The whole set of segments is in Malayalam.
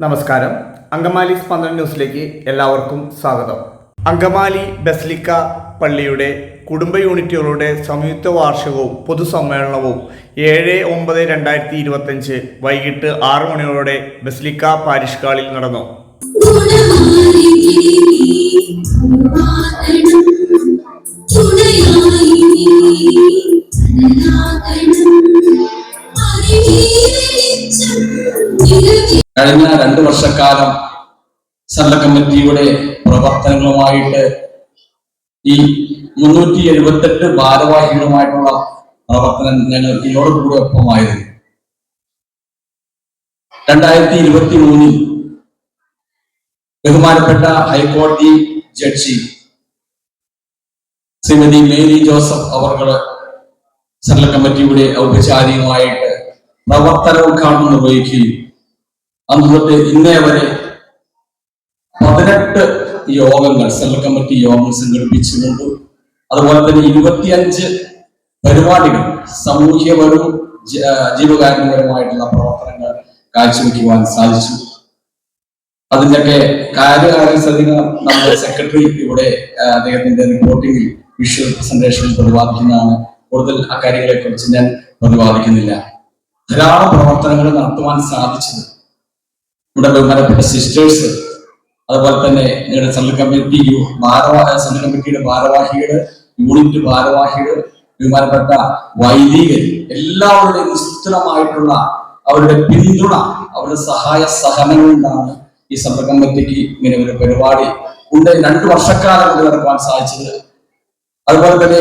നമസ്കാരം. അങ്കമാലി സ്പന്ദന ന്യൂസിലേക്ക് എല്ലാവർക്കും സ്വാഗതം. അങ്കമാലി ബസ്ലിക്ക പള്ളിയുടെ കുടുംബ യൂണിറ്റുകളുടെ സംയുക്ത വാർഷികവും പൊതുസമ്മേളനവും ഏഴ് ഒമ്പത് രണ്ടായിരത്തി ഇരുപത്തഞ്ച് വൈകിട്ട് ആറ് മണിയോടെ ബസ്ലിക്ക പാരിഷ് ഹാളിൽ നടന്നു. കഴിഞ്ഞ രണ്ടു വർഷക്കാലം സല്ല കമ്മിറ്റിയുടെ പ്രവർത്തനങ്ങളുമായിട്ട് ഈ മുന്നൂറ്റി എഴുപത്തെട്ട് ഭാരവാഹികളുമായിട്ടുള്ള പ്രവർത്തനം ഞങ്ങൾ ഇതിനോടുകൂടി ഒപ്പമായിരുന്നു. രണ്ടായിരത്തി ഇരുപത്തി മൂന്നിൽ ബഹുമാനപ്പെട്ട ഹൈക്കോടതി ജഡ്ജി ശ്രീമതി മേരി ജോസഫ് അവർ സല്ല കമ്മിറ്റിയുടെ ഔപചാരികമായിട്ട് പ്രവർത്തന ഉദ്ഘാടനം നിർവഹിക്കുകയും അന്ന് തൊട്ട് ഇന്നേ വരെ പതിനെട്ട് യോഗങ്ങൾ സെൻട്രൽ കമ്മിറ്റി യോഗങ്ങൾ സംഘടിപ്പിച്ചുകൊണ്ട് അതുപോലെ തന്നെ ഇരുപത്തിയഞ്ച് പരിപാടികൾ സാമൂഹ്യപരവും ജീവകാരുണ്യപരമായിട്ടുള്ള പ്രവർത്തനങ്ങൾ കാഴ്ചവെക്കുവാൻ സാധിച്ചു. അതിന്റെയൊക്കെ കാര്യകാര്യസ്ഥിതികൾ നമ്മുടെ സെക്രട്ടറി ഇവിടെ അദ്ദേഹത്തിന്റെ റിപ്പോർട്ടിംഗിൽ വിഷ്വൽ പ്രസന്റേഷനിൽ പ്രതിപാദിക്കുന്നതാണ്. കൂടുതൽ അക്കാര്യങ്ങളെ കുറിച്ച് ഞാൻ പ്രതിപാദിക്കുന്നില്ല. ധാരാളം പ്രവർത്തനങ്ങൾ നടത്തുവാൻ സാധിച്ചത് ഇവിടെ ബഹുമാനപ്പെട്ട സിസ്റ്റേഴ്സ് അതുപോലെ തന്നെ നിങ്ങളുടെ സെൻട്രൽ കമ്മിറ്റി ഭാരവാഹ സെൻട്രൽ കമ്മിറ്റിയുടെ ഭാരവാഹികൾ യൂണിറ്റ് ഭാരവാഹികൾ ബഹുമാനപ്പെട്ട വൈദികർ എല്ലാവരുടെയും നിസ്തുലമായിട്ടുള്ള അവരുടെ പിന്തുണ അവരുടെ സഹായ സഹനങ്ങൾ കൊണ്ടാണ് ഈ സെൻട്രൽ കമ്മിറ്റിക്ക് ഇങ്ങനെ ഒരു പരിപാടി ഉണ്ട്. രണ്ടു വർഷക്കാലം കൊണ്ട് നടക്കാൻ സാധിച്ചത്. അതുപോലെ തന്നെ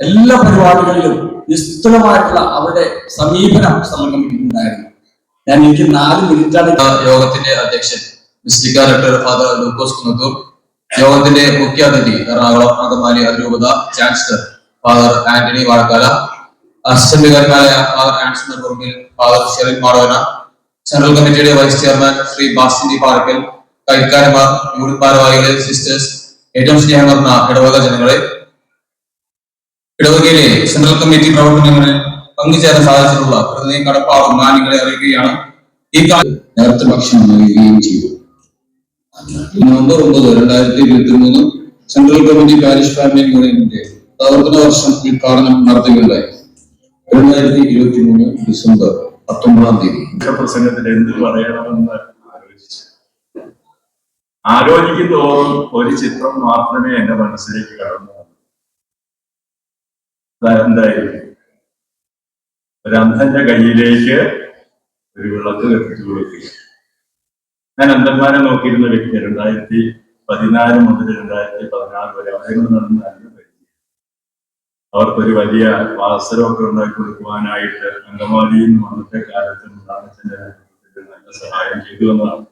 എല്ലാ പരിപാടികളിലും നിസ്തുലമായിട്ടുള്ള അവരുടെ സമീപനം സെൻട്രൽ കമ്മിറ്റിക്ക് ഉണ്ടായിരുന്നു. ഞാൻ എനിക്ക് നാല് മിനിറ്റാണ് യോഗത്തിന്റെ അധ്യക്ഷൻ mystic director father Lukose Kunnathur യോഗത്തിന്റെ മുഖ്യ അതിഥി എറണാകുളം അങ്കമാലി അതിരൂപത chancellor father Antony Vazhakkala assistant വികാരക്കാരായ father Anson ഗുർമിൽ father Sherin മാറോന central കമ്മിറ്റിയുടെ വൈസ് ചെയർമാൻ ശ്രീ ബാസിന്റി പാർക്കൽ കൈക്കാരന്മാർ യൂണിറ്റ് ഭാരവാഹികളെ സിസ്റ്റേഴ്സ് ഏറ്റവും സ്നേഹം നിറഞ്ഞ ഇടവക ജനങ്ങളെ ഇടവകയിലെ സെൻട്രൽ കമ്മിറ്റി പ്രവർത്തനങ്ങളിൽ പങ്കുചേരാൻ സാധിച്ചിട്ടുള്ള പ്രതിനിധി കടപ്പാടും മാനികളെ അറിയിക്കുകയാണ്. ഈ കാലത്ത് ഭക്ഷണം നൽകുകയും ചെയ്തു. നവംബർ ഒമ്പത് രണ്ടായിരത്തി ഇരുപത്തി മൂന്ന് സെൻട്രൽ കമ്മിറ്റി പാരിഷ് ഫാമിലി യൂണിയന്റെ പ്രവർത്തന വർഷം ഉദ്ഘാടനം നടത്തുകയുണ്ടായി. രണ്ടായിരത്തി ഇരുപത്തി മൂന്ന് ഡിസംബർ പത്തൊമ്പതാം തീയതി. പ്രസംഗത്തിൽ എന്ത് പറയണമെന്ന് ആലോചിച്ചു. ആലോചിക്കും തോറും ഒരു ചിത്രം മാത്രമേ എന്റെ മനസ്സിലേക്ക് കടന്നു വന്നു. ഒരു അന്ധന്റെ കയ്യിലേക്ക് ഒരു വിളക്ക് കത്തിച്ചു കൊടുക്കുക. ഞാൻ അന്ധന്മാരെ നോക്കിയിരുന്ന വ്യക്തി രണ്ടായിരത്തി പതിനാല് മുതൽ രണ്ടായിരത്തി പതിനാറ് വരെ അവരെ നടന്ന പരിചയം. അവർക്കൊരു വലിയ വാസരമൊക്കെ ഉണ്ടാക്കി കൊടുക്കുവാനായിട്ട് അങ്കമാലിയിൽ നിന്ന് അന്നത്തെ കാലത്ത് നല്ല സഹായം ചെയ്തു എന്നതാണ്.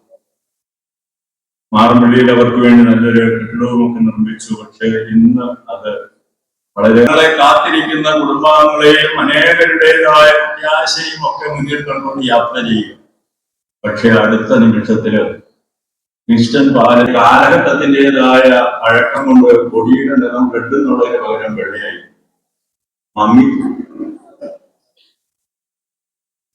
മാറമ്പള്ളിയിൽ അവർക്ക് വേണ്ടി നല്ലൊരു കെട്ടിടവും ഒക്കെ നിർമ്മിച്ചു. പക്ഷെ ഇന്ന് അത് വളരെ കാത്തിരിക്കുന്ന കുടുംബാംഗങ്ങളെയും അനേകരുടേതായ പ്രത്യാശയും ഒക്കെ മുന്നിൽ കണ്ടുകൊണ്ട് യാത്ര ചെയ്യും പക്ഷെ അടുത്ത നിമിഷത്തിൽ ക്രിസ്ത്യൻ പാല കാലഘട്ടത്തിന്റെതായ അഴക്കം കൊണ്ട് കൊടിയുടെ നിറം കെട്ടുന്നുള്ളതിന് പകരം വെള്ളയായി. മമ്മി.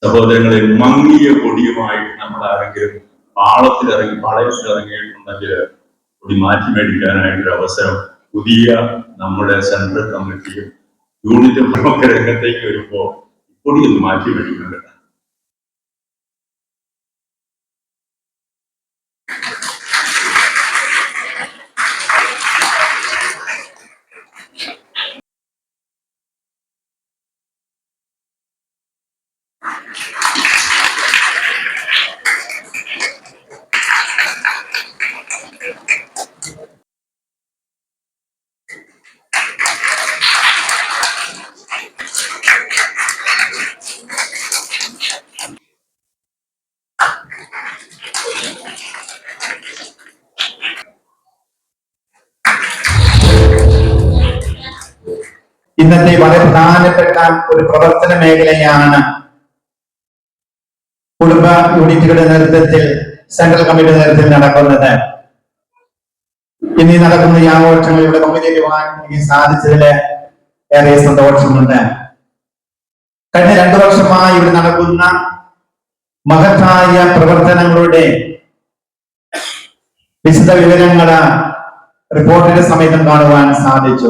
സഹോദരങ്ങളെ മങ്ങിയ കൊടിയുമായിട്ട് നമ്മൾ ആരെങ്കിലും പാളത്തിലിറങ്ങി പാളയത്തിൽ ഇറങ്ങിയിട്ടുണ്ടെങ്കിൽ കൊടി മാറ്റി മേടിക്കാനായിട്ടൊരു അവസരം പുതിയ നമ്മുടെ സെൻട്രൽ കമ്മിറ്റിയും യൂണിറ്റും ഒക്കെ രംഗത്തേക്ക് വരുമ്പോൾ ഇപ്പോഴും ഒന്ന് മാറ്റി മേടിക്കുന്നുണ്ട് ഇന്നത്തെ വളരെ പ്രധാനപ്പെട്ട ഒരു പ്രവർത്തന മേഖലയാണ് കുടുംബ യൂണിറ്റുകളുടെ നേതൃത്വത്തിൽ സെൻട്രൽ കമ്മിറ്റിയുടെ നേതൃത്വത്തിൽ നടക്കുന്നത്. ഇനി നടക്കുന്ന ഈ ആഘോഷങ്ങൾ ഇവിടെ പങ്കുചേരുവാൻ എനിക്ക് സാധിച്ചതിൽ ഏറെ സന്തോഷമുണ്ട്. കഴിഞ്ഞ രണ്ടു വർഷമായി ഇവിടെ നടക്കുന്ന മഹത്തായ പ്രവർത്തനങ്ങളുടെ വിശദ വിവരങ്ങൾ റിപ്പോർട്ടിന്റെ സമയത്തും കാണുവാൻ സാധിച്ചു.